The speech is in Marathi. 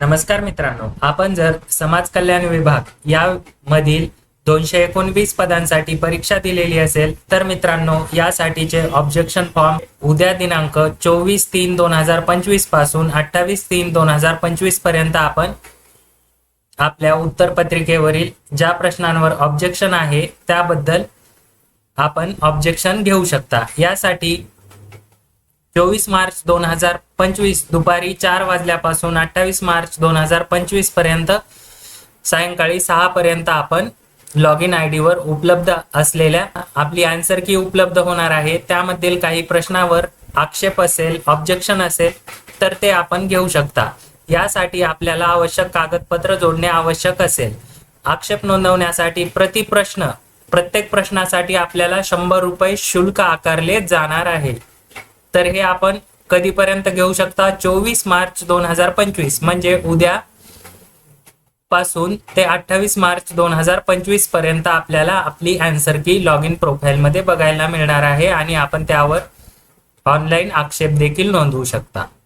नमस्कार मित्रांनो आपण जर समाज कल्याण विभाग या मधील दोनशे एकोणवीस पदांसाठी परीक्षा दिलेली असेल तर मित्रांनो यासाठीचे ऑब्जेक्शन फॉर्म उद्या दिनांक चोवीस तीन दोन हजार पंचवीसपासून अठ्ठावीस तीन दोन हजार पंचवीसपर्यंत आपण आपल्या उत्तरपत्रिकेवरील ज्या प्रश्नांवर ऑब्जेक्शन आहे त्याबद्दल आपण ऑब्जेक्शन घेऊ शकता. यासाठी चोवीस मार्च दोन हजार पंचवीस दुपारी चार वाजल्यापासून अठ्ठावीस मार्च दोन हजार पंचवीसपर्यंत सायंकाळी सहा पर्यंत आपण लॉग इन आय डीवर उपलब्ध असलेल्या आपली आन्सर की उपलब्ध होणार आहे त्यामधील काही प्रश्नावर आक्षेप असेल ऑब्जेक्शन असेल तर ते आपण घेऊ शकता. यासाठी आपल्याला आवश्यक कागदपत्र जोडणे आवश्यक असेल. आक्षेप नोंदवण्यासाठी प्रति प्रश्न प्रत्येक प्रश्नासाठी आपल्याला शंभर रुपये शुल्क आकारले जाणार आहे. तर हे आपण कधीपर्यंत घेऊ शकता? चोवीस मार्च दोन हजार पंचवीस. म्हणजे उद्या पासून ते अठ्ठावीस मार्च दोन हजार पंचवीसपर्यंत आपल्याला आपली अँसर की लॉग इन प्रोफाईलमध्ये बघायला मिळणार आहे आणि आपण त्यावर ऑनलाईन आक्षेप देखील नोंदवू शकता.